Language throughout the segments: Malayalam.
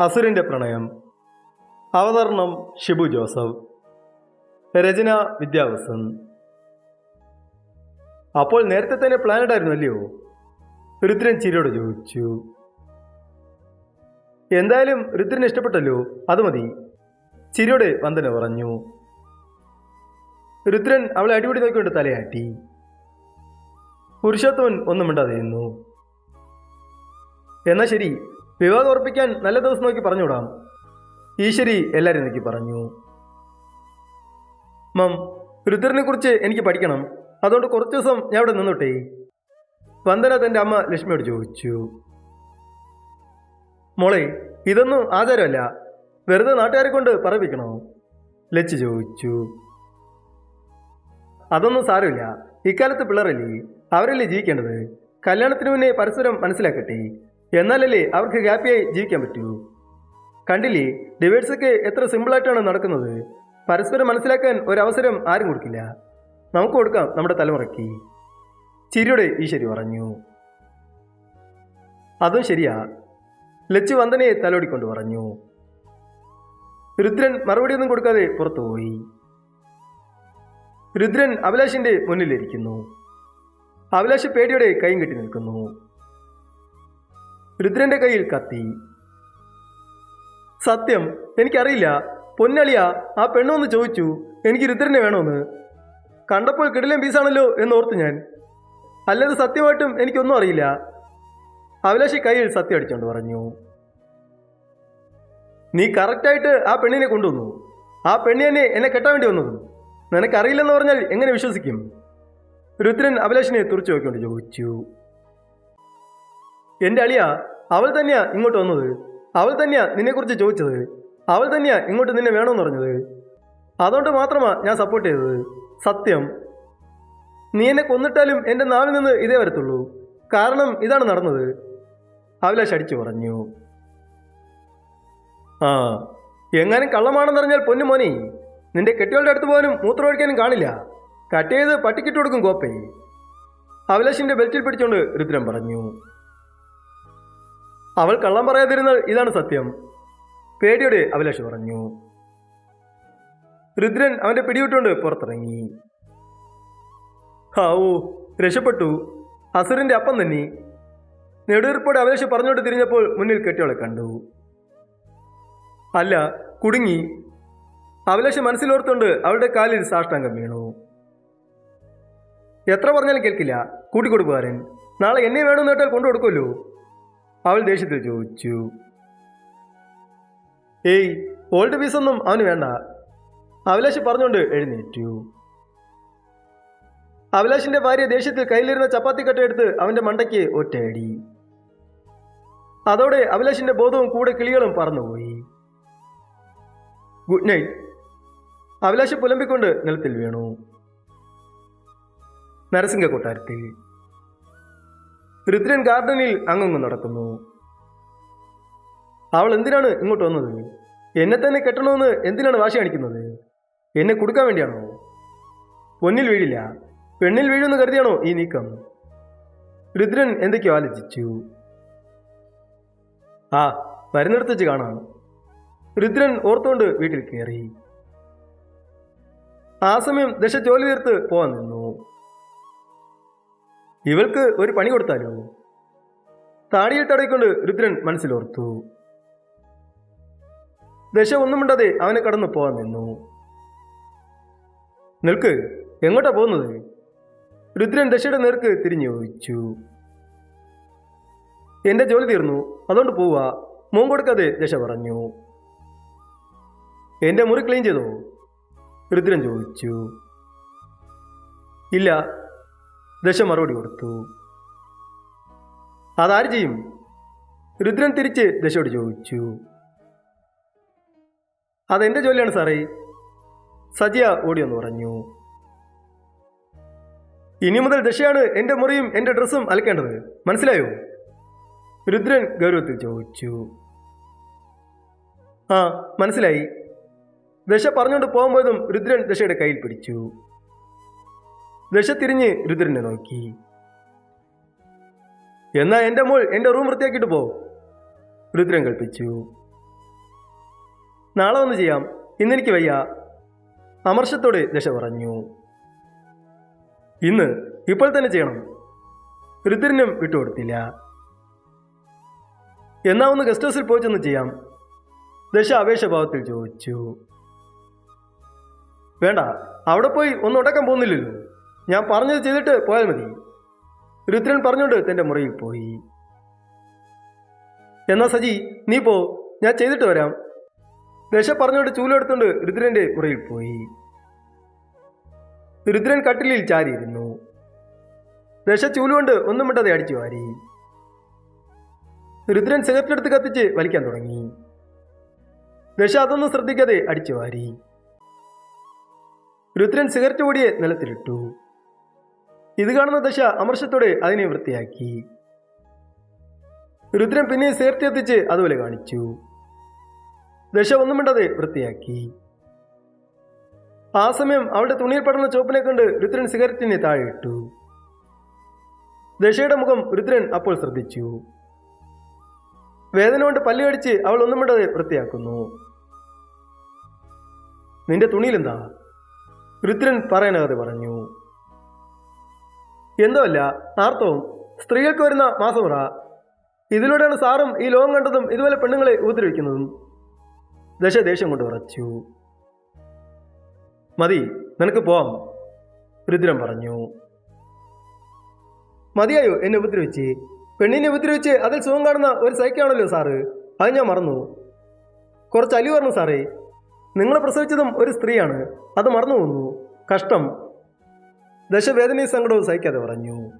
അസുരന്റെ പ്രണയം. അവതരണം ഷിബു ജോസഫ്. രചന വിദ്യാവസൻ അപ്പോൾ നേരത്തെ തന്നെ പ്ലാനഡ് ആയിരുന്നു അല്ലയോ? രുദ്രൻ ചിരിയോട് ചോദിച്ചു. എന്തായാലും രുദ്രന് ഇഷ്ടപ്പെട്ടല്ലോ? അത് മതി. ചിരിയോടെ വന്ദന പറഞ്ഞു. രുദ്രൻ അവളെ അടിപൊളി നോക്കിക്കൊണ്ട് തലയാട്ടി. പുരുഷോത്തമൻ ഒന്നും മിണ്ടാതെ എന്നാ ശരി വിവാഹം ഉറപ്പിക്കാൻ നല്ല ദിവസം നോക്കി പറഞ്ഞുവിടാം. ഈശ്വരി എല്ലാവരും നോക്കി പറഞ്ഞു. മം രുദ്രനെ കുറിച്ച് എനിക്ക് പഠിക്കണം. അതുകൊണ്ട് കുറച്ച് ദിവസം ഞാൻ ഇവിടെ നിന്നോട്ടെ. വന്ദന തന്റെ അമ്മ ലക്ഷ്മിയോട് ചോദിച്ചു. മോളെ ഇതൊന്നും ആചാരമല്ല. വെറുതെ നാട്ടുകാരെ കൊണ്ട് പറയിപ്പിക്കണോ? ലച്ച് ചോദിച്ചു. അതൊന്നും സാരമില്ല. ഇക്കാലത്ത് പിള്ളേരല്ലേ? അവരല്ലേ ജീവിക്കേണ്ടത്? കല്യാണത്തിന് മുന്നേ പരസ്പരം മനസ്സിലാക്കട്ടെ. എന്നാലല്ലേ അവർക്ക് ഹാപ്പിയായി ജീവിക്കാൻ പറ്റൂ? കണ്ടില്ലേ ഡിവേഴ്സൊക്കെ എത്ര സിമ്പിളായിട്ടാണ് നടക്കുന്നത്. പരസ്പരം മനസ്സിലാക്കാൻ ഒരവസരം ആരും കൊടുക്കില്ല. നമുക്ക് കൊടുക്കാം നമ്മുടെ തലമുറയ്ക്ക്. ചിരിയുടെ ഈശ്വരി പറഞ്ഞു. അതും ശരിയാ. ലച്ചു വന്ദനയെ തലോടിക്കൊണ്ട് പറഞ്ഞു. രുദ്രൻ മറുപടിയൊന്നും കൊടുക്കാതെ പുറത്തുപോയി. രുദ്രൻ അഭിലാഷിന്റെ മുന്നിലിരിക്കുന്നു. അഭിലാഷ് പേടിയോടെ കൈയും കെട്ടി നിൽക്കുന്നു. രുദ്രന്റെ കയ്യിൽ കത്തി. സത്യം എനിക്കറിയില്ല. പൊന്നളിയ ആ പെണ്ണൊന്ന് ചോദിച്ചു എനിക്ക് രുദ്രനെ വേണമെന്ന് കണ്ടപ്പോൾ കിടിലൻ പീസാണല്ലോ എന്നോർത്ത് ഞാൻ. അല്ലാതെ സത്യമായിട്ടും എനിക്കൊന്നും അറിയില്ല. അഭിലാഷി കയ്യിൽ സത്യം അടിച്ചോണ്ട് പറഞ്ഞു. നീ കറക്റ്റായിട്ട് ആ പെണ്ണിനെ കൊണ്ടുവന്നു. ആ പെണ്ണി തന്നെ എന്നെ കെട്ടാൻ വേണ്ടി വന്നതും. നിനക്കറിയില്ലെന്ന് പറഞ്ഞാൽ എങ്ങനെ വിശ്വസിക്കും? രുദ്രൻ അഭിലാഷിനെ തുറച്ചു നോക്കിക്കൊണ്ട് ചോദിച്ചു. എന്റെ അളിയ അവൾ തന്നെയാ ഇങ്ങോട്ട് വന്നത്. അവൾ തന്നെയാ നിന്നെക്കുറിച്ച് ചോദിച്ചത്. അവൾ തന്നെയാ ഇങ്ങോട്ട് നിന്നെ വേണമെന്ന് പറഞ്ഞത്. അതുകൊണ്ട് മാത്രമാ ഞാൻ സപ്പോർട്ട് ചെയ്തത്. സത്യം. നീ എന്നെ കൊന്നിട്ടാലും എന്റെ നാവിൽ നിന്ന് ഇതേ വരത്തുള്ളൂ. കാരണം ഇതാണ് നടന്നത്. അഭിലാഷ് അടിച്ചു പറഞ്ഞു. ആ എങ്ങാനും കള്ളമാണെന്നറിഞ്ഞാൽ പൊന്നു മോനെ. നിന്റെ കെട്ടികളുടെ അടുത്ത് പോകാനും മൂത്രമൊഴിക്കാനും കാണില്ല. കട്ട് ചെയ്ത് പട്ടിക്കിട്ട് കൊടുക്കും കോപ്പേ അഭിലാഷിന്റെ ബെൽറ്റിൽ പിടിച്ചുകൊണ്ട് രുദ്രം പറഞ്ഞു. അവൾ കള്ളം പറയാതിരുന്നാൽ ഇതാണ് സത്യം. പേടിയോടെ അഭിലാഷ് പറഞ്ഞു. രുദ്രൻ അവന്റെ പിടിവിട്ടുകൊണ്ട് പുറത്തിറങ്ങി. ഹാവൂ രക്ഷപ്പെട്ടു. അസുരന്റെ അപ്പം തന്നെ. നെടുവീർപ്പോടെ അഭിലാഷ് പറഞ്ഞോട്ട് തിരിഞ്ഞപ്പോൾ മുന്നിൽ കെട്ടിയോളെ കണ്ടു. അല്ല കുടുങ്ങി. അഭിലാഷ് മനസ്സിലോർത്തുകൊണ്ട് അവളുടെ കാലിൽ സാഷ്ടാംഗം വീണു. എത്ര പറഞ്ഞാലും കേൾക്കില്ല. കൂട്ടിക്കൊടുക്കുകാരൻ നാളെ എന്നെ വേണമെന്ന് കേട്ടാൽ കൊണ്ടുകൊടുക്കുമല്ലോ. അവൾ ദേഷ്യത്തിൽ ചോദിച്ചു ഏയ് ഓൾഡ് പീസൊന്നും അവന് വേണ്ട. അഭിലാഷ് പറഞ്ഞുകൊണ്ട് എഴുന്നേറ്റു. അഭിലാഷിന്റെ ഭാര്യ ദേഷ്യത്തിൽ കയ്യിലിരുന്ന ചപ്പാത്തി കട്ടയെടുത്ത് അവന്റെ മണ്ടയ്ക്ക് ഒറ്റയടി. അതോടെ അഭിലാഷിന്റെ ബോധവും കൂടെ കിളികളും പറന്നുപോയി. Good night. അഭിലാഷ് പുലമ്പിക്കൊണ്ട് നിലത്തിൽ വീണു. നരസിംഹ കൊട്ടാരത്തിൽ. രുദ്രൻ ഗാർഡനിൽ അങ്ങങ്ങ് നടക്കുന്നു. അവൾ എന്തിനാണ് ഇങ്ങോട്ട് വന്നത്? എന്നെ തന്നെ കെട്ടണമെന്ന് എന്തിനാണ് വാശി കാണിക്കുന്നത്? എന്നെ കൊടുക്കാൻ വേണ്ടിയാണോ? പൊന്നിൽ വീഴില്ല. പെണ്ണിൽ വീഴുമെന്ന് കരുതിയാണോ ഈ നീക്കം? രുദ്രൻ എന്തൊക്കെയോ ആലോചിച്ചു. ആ വരുന്നിടത്ത് വെച്ച് കാണാം. രുദ്രൻ ഓർത്തുകൊണ്ട് വീട്ടിൽ കയറി. ആ സമയം ദശ ജോലി തീർത്ത് പോവാൻ നിന്നു. ഇവൾക്ക് ഒരു പണി കൊടുത്താലോ? താടിയിൽ തടയിക്കൊണ്ട് രുദ്രൻ മനസ്സിലോർത്തു. ദശ ഒന്നും മിണ്ടാതെ അവനെ കടന്നു പോവാൻ നിന്നു. നിൽക്ക് എങ്ങോട്ടാ പോകുന്നത്? രുദ്രൻ ദശയുടെ നേർക്ക് തിരിഞ്ഞു ചോദിച്ചു എന്റെ ജോലി തീർന്നു അതുകൊണ്ട് പോവാ മോൻ കൊടുക്കാതെ ദശ പറഞ്ഞു. എന്റെ മുറി ക്ലീൻ ചെയ്തോ? രുദ്രൻ ചോദിച്ചു. ഇല്ല ദശ മറുപടി കൊടുത്തു. അതാര് ചെയ്യും? രുദ്രൻ തിരിച്ച് ദശയോട് ചോദിച്ചു. അതെന്റെ ജോലിയാണ് സാറേ. സജിയ ഓടിയെന്ന് പറഞ്ഞു. ഇനി മുതൽ ദശയാണ് എന്റെ മുറിയും എന്റെ ഡ്രസ്സും അലക്കേണ്ടത്. മനസ്സിലായോ? രുദ്രൻ ഗൗരവത്തിൽ ചോദിച്ചു. ആ മനസ്സിലായി. ദശ പറഞ്ഞുകൊണ്ട് പോകുമ്പോഴും രുദ്രൻ ദശയുടെ കയ്യിൽ പിടിച്ചു. ദശ തിരിഞ്ഞ് രുദ്രനെ നോക്കി. എന്നാ എന്റെ മോൾ എന്റെ റൂം വൃത്തിയാക്കിയിട്ട് പോ രുദ്രൻ കൽപ്പിച്ചു. നാളെ ഒന്ന് ചെയ്യാം. ഇന്നെനിക്ക് വയ്യ അമർഷത്തോടെ ദശ പറഞ്ഞു. ഇന്ന് ഇപ്പോൾ തന്നെ ചെയ്യണം രുദ്രനും വിട്ടുകൊടുത്തില്ല. എന്നാ ഒന്ന് ഗസ്റ്റ് ഹൗസിൽ പോയി ചെന്ന് ചെയ്യാം ദശ അപേക്ഷഭാവത്തിൽ ചോദിച്ചു. വേണ്ട അവിടെ പോയി ഒന്നും ഉടക്കാൻ പോകുന്നില്ലല്ലോ. ഞാൻ പറഞ്ഞത് ചെയ്തിട്ട് പോയാൽ മതി. രുദ്രൻ പറഞ്ഞുകൊണ്ട് തന്റെ മുറിയിൽ പോയി. എന്നാ സജി നീ പോ. ഞാൻ ചെയ്തിട്ട് വരാം. ദശ പറഞ്ഞുകൊണ്ട് ചൂലെടുത്തുകൊണ്ട് രുദ്രന്റെ മുറിയിൽ പോയി. രുദ്രൻ കട്ടിലിൽ ചാരിയിരുന്നു. ദശ ചൂലുകൊണ്ട് ഒന്നും മിണ്ടാതെ അടിച്ചു വാരി. രുദ്രൻ സിഗരറ്റെടുത്ത് കത്തിച്ച് വലിക്കാൻ തുടങ്ങി. ദശ അതൊന്നും ശ്രദ്ധിക്കാതെ അടിച്ചു വാരി. രുദ്രൻ സിഗരറ്റ് കൂടിയെ നിലത്തിലിട്ടു. ഇത് കാണുന്ന ദശ അമർഷത്തോടെ അതിനെ വൃത്തിയാക്കി. രുദ്രൻ പിന്നെ സേർത്തിയെത്തിച്ച് അതുപോലെ കാണിച്ചു. ദശ ഒന്നും മിണ്ടാതെ വൃത്തിയാക്കി. ആ സമയം അവളുടെ തുണിയിൽ പടർന്ന ചോപ്പിനെ കണ്ട് രുദ്രൻ സിഗരറ്റിനെ താഴെ ഇട്ടു ദശയുടെ മുഖം രുദ്രൻ അപ്പോൾ ശ്രദ്ധിച്ചു. വേദന കൊണ്ട് പല്ലു കടിച്ച് അവൾ ഒന്നും മിണ്ടാതെ വൃത്തിയാക്കുന്നു. നിന്റെ തുണിയിലെന്താ? രുദ്രൻ പറയാനാകാതെ പറഞ്ഞു. എന്തോ ആർത്തവും. ആർത്തവം സ്ത്രീകൾക്ക് വരുന്ന മാസമുറ. ഇതിലൂടെയാണ് സാറും ഈ ലോകം കണ്ടതും ഇതുപോലെ പെണ്ണുങ്ങളെ ഉപദ്രവിക്കുന്നതും ദശ ദേഷ്യം കൊണ്ട് ഉറച്ചു മതി നിനക്ക് പോവാം രുദ്രം പറഞ്ഞു. മതിയായോ എന്നെ ഉപദ്രവിച്ച്? പെണ്ണിനെ ഉപദ്രവിച്ച് അതിൽ സുഖം കാണുന്ന ഒരു സൈക്കാണല്ലോ സാറ്. അത് ഞാൻ മറന്നു. കുറച്ച് അലി പറഞ്ഞു സാറേ. നിങ്ങൾ പ്രസവിച്ചതും ഒരു സ്ത്രീയാണ്. അത് മറന്നു പോകുന്നു. കഷ്ടം. ദശവേദനയും സങ്കടവും സഹിക്കാതെ പറഞ്ഞു.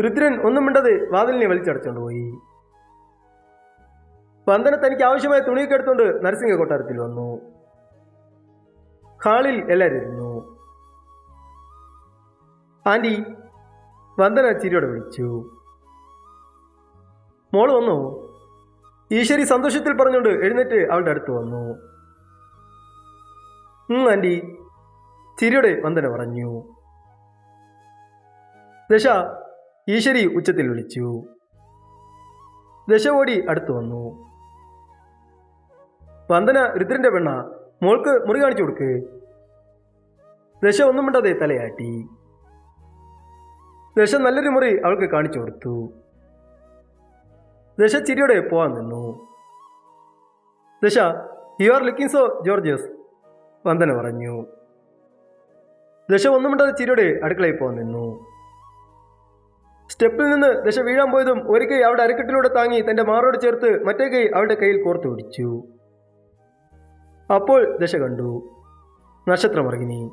രുദ്രൻ ഒന്നും മിണ്ടത് വാതിലിനെ വലിച്ചടച്ചുകൊണ്ട് പോയി. വന്ദന തനിക്ക് ആവശ്യമായ തുണിയൊക്കെ എടുത്തുകൊണ്ട് നരസിംഹ കൊട്ടാരത്തിൽ വന്നു. ഹാളിൽ എല്ലാവരും ഇരുന്നു. ആന്റി വന്ദന ചിരിയോടെ വിളിച്ചു. മോൾ വന്നു. ഈശ്വരി സന്തോഷത്തിൽ പറഞ്ഞുകൊണ്ട് എഴുന്നേറ്റ് അവളുടെ അടുത്ത് വന്നു. ആന്റി. ചിരിയോടെ വന്ദന പറഞ്ഞു. ദശ ഈശ്വരി ഉച്ചത്തിൽ വിളിച്ചു. ദശ ഓടി അടുത്തു വന്നു. വന്ദന രുദ്രന്റെ പെണ്ണ മോൾക്ക് മുറി കാണിച്ചു കൊടുക്ക്. ദശ ഒന്നും മിണ്ടാതെ തലയാട്ടി. ദശ നല്ലൊരു മുറി അവൾക്ക് കാണിച്ചു കൊടുത്തു. ദശ ചിരിയോടെ പോവാൻ നിന്നു. Dasha you are looking so gorgeous Vandana പറഞ്ഞു. ദശ ഒന്നും മിണ്ടാതെ ചിരിയോടെ അടുക്കളയിൽ പോകാൻ നിന്നു. സ്റ്റെപ്പിൽ നിന്ന് ദശ വീഴാൻ പോയതും ഒരു കൈ അവളുടെ അരക്കെട്ടിലൂടെ താങ്ങി തന്റെ മാറോട് ചേർത്ത് മറ്റേ കൈ അവളുടെ കയ്യിൽ കോർത്തു പിടിച്ചു. അപ്പോൾ ദശ കണ്ടു. നക്ഷത്രമർഗിനി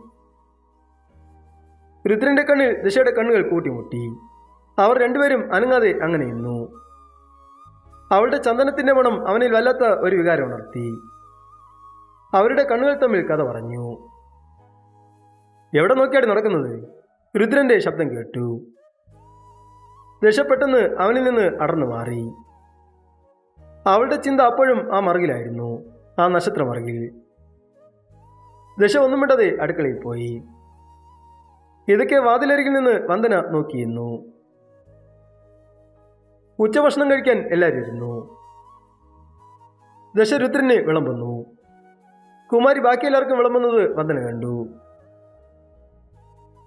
രുദ്രന്റെ കണ്ണിൽ ദശയുടെ കണ്ണുകൾ കൂട്ടിമുട്ടി. അവർ രണ്ടുപേരും അനങ്ങാതെ അങ്ങനെ നിന്നു. അവളുടെ ചന്ദനത്തിന്റെ മണം അവനിൽ വല്ലാത്ത ഒരു വികാരം ഉണർത്തി. അവരുടെ കണ്ണുകൾ തമ്മിൽ കഥ പറഞ്ഞു. എവിടെ നോക്കിയാണ് നടക്കുന്നത്? രുദ്രന്റെ ശബ്ദം കേട്ടു. ദശ പെട്ടെന്ന് അവനിൽ നിന്ന് അടർന്നു മാറി. അവളുടെ ചിന്ത അപ്പോഴും ആ മറുകിലായിരുന്നു ആ നക്ഷത്ര മറുകിൽ ദശ ഒന്നും വിട്ടത് അടുക്കളയിൽ പോയി. ഇതൊക്കെ വാതിലരികിൽ നിന്ന് വന്ദന നോക്കിയിരുന്നു ഉച്ചഭക്ഷണം കഴിക്കാൻ എല്ലാവരും ഇരുന്നു. ദശരുദ്രന് വിളമ്പുന്നു. കുമാരി ബാക്കി എല്ലാവർക്കും വിളമ്പുന്നത് വന്ദന കണ്ടു.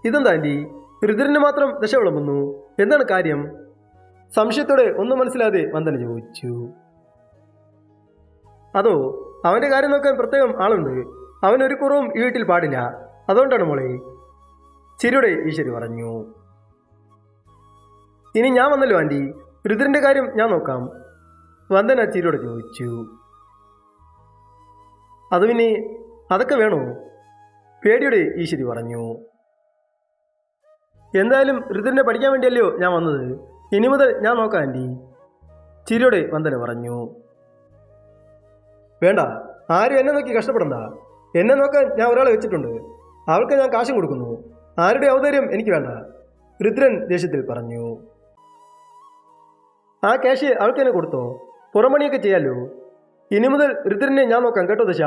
ഇതെന്താ ആന്റി രുദ്രന് മാത്രം ദശ വിളമ്പുന്നു. എന്താണ് കാര്യം? സംശയത്തോടെ ഒന്നും മനസ്സിലാതെ വന്ദന ചോദിച്ചു. അതോ അവന്റെ കാര്യം നോക്കാൻ പ്രത്യേകം ആളുണ്ട്? അവൻ ഒരു കുറവും ഈ വീട്ടിൽ പാടില്ല. അതുകൊണ്ടാണ് മോളെ. ചിരിയുടെ ഈശ്വരി പറഞ്ഞു. ഇനി ഞാൻ വന്നല്ലോ ആന്റി രുദ്രന്റെ കാര്യം ഞാൻ നോക്കാം. വന്ദന ചിരിയോട് ചോദിച്ചു. അത് പിന്നെ അതൊക്കെ വേണോ? പേടിയുടെ ഈശ്വരി പറഞ്ഞു. എന്തായാലും ഋതുവിനെ പഠിക്കാൻ വേണ്ടിയല്ലയോ ഞാൻ വന്നത്? ഇനി മുതൽ ഞാൻ നോക്കാം ആന്റി. ചിരിയോടെ വന്ദന പറഞ്ഞു. വേണ്ട ആരും എന്നെ നോക്കി കഷ്ടപ്പെടണ്ട. എന്നെ നോക്കാൻ ഞാൻ ഒരാളെ വെച്ചിട്ടുണ്ട്. അവൾക്ക് ഞാൻ കാശും കൊടുക്കുന്നു. ആരുടെ ഔദാര്യം എനിക്ക് വേണ്ട രുദ്രൻ ദേഷ്യത്തിൽ പറഞ്ഞു. ആ ക്യാഷ് അവൾക്ക് തന്നെ കൊടുത്തോ? പുറമണിയൊക്കെ ചെയ്യാലോ? ഇനി മുതൽ രുദ്രനെ ഞാൻ നോക്കാം കേട്ടോ ദശ.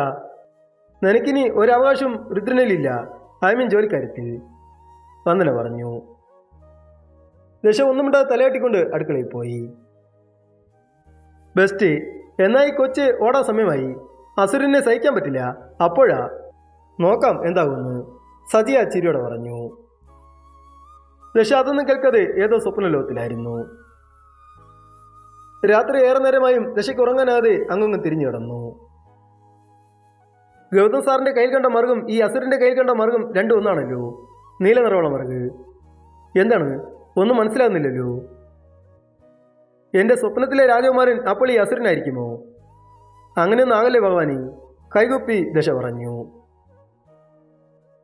നിനക്കിനി ഒരവകാശം രുദ്രനിലില്ല ഐ മീൻ ജോലിക്കാര്യത്തിൽ. വന്ദന പറഞ്ഞു. ദശ ഒന്നും മിണ്ടാതെ തലയാട്ടിക്കൊണ്ട് അടുക്കളയിൽ പോയി. ബെസ്റ്റ് എന്നാ ഈ കൊച്ച് ഓടാൻ സമയമായി? അസുരനെ സഹിക്കാൻ പറ്റില്ല. അപ്പോഴാ? നോക്കാം എന്താകുമെന്ന് സജിയ ചിരിയോടെ പറഞ്ഞു. ദശ അതൊന്നും കേൾക്കാതെ ഏതോ സ്വപ്ന ലോകത്തിലായിരുന്നു. രാത്രി ഏറെ നേരമായും ദശയ്ക്ക് ഉറങ്ങാനാതെ അങ്ങങ്ങ് തിരിഞ്ഞു കിടന്നു ഗൗതം സാറിന്റെ കയ്യിൽ കണ്ട മറുകും ഈ അസുരന്റെ കയ്യിൽ കണ്ട മറുകും രണ്ടും ഒന്നാണല്ലോ. നീല നിറമുള്ള എന്താണ് ഒന്നും മനസ്സിലാകുന്നില്ലല്ലോ. എന്റെ സ്വപ്നത്തിലെ രാജകുമാരൻ അപ്പോൾ ഈ അസുരനായിരിക്കുമോ? അങ്ങനെയൊന്നും ആകല്ലേ ഭഗവാനി. കൈകുപ്പി ദശ പറഞ്ഞു.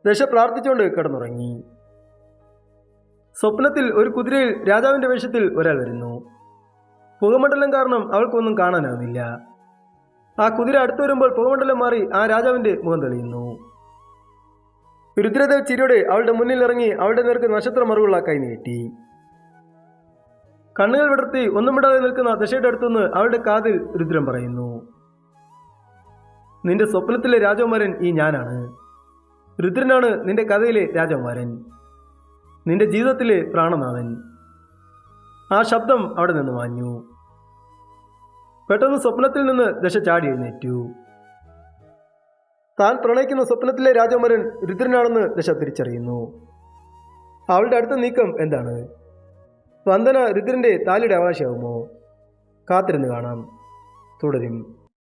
ദശ പ്രാർത്ഥിച്ചുകൊണ്ട് കിടന്നുറങ്ങി. സ്വപ്നത്തിൽ ഒരു കുതിരയിൽ രാജാവിന്റെ വേഷത്തിൽ ഒരാൾ വരുന്നു. പുകമണ്ഡലം കാരണം അവൾക്കൊന്നും കാണാനാവുന്നില്ല ആ കുതിര അടുത്തു വരുമ്പോൾ പുകമണ്ഡലം മാറി ആ രാജാവിന്റെ മുഖം തെളിയുന്നു. രുദ്രദേവ് ചിരിയോടെ അവളുടെ മുന്നിൽ ഇറങ്ങി അവളുടെ നേർക്ക് നക്ഷത്ര മറുകളാക്കായി നീട്ടി. കണ്ണുകൾ വിടർത്തി ഒന്നും വിടാതെ നിൽക്കുന്ന ദശയുടെ അടുത്തുനിന്ന് അവളുടെ കാതിൽ രുദ്രൻ പറയുന്നു നിന്റെ സ്വപ്നത്തിലെ രാജകുമാരൻ ഈ ഞാനാണ്. രുദ്രനാണ് നിന്റെ കഥയിലെ രാജകുമാരൻ. നിന്റെ ജീവിതത്തിലെ പ്രാണനാഥൻ. ആ ശബ്ദം അവിടെ നിന്ന് വാഞ്ഞു പെട്ടെന്ന് സ്വപ്നത്തിൽ നിന്ന് ദശ ചാടി എഴുന്നേറ്റു. താൻ പ്രണയിക്കുന്ന സ്വപ്നത്തിലെ രാജകുമാരൻ രുദ്രനാണെന്ന് ദശ തിരിച്ചറിയുന്നു. അവളുടെ അടുത്ത നീക്കം എന്താണ്? വന്ദന രുദ്രന്റെ താലിയുടെ അവകാശമാകുമോ കാത്തിരുന്ന് കാണാം. തുടരും.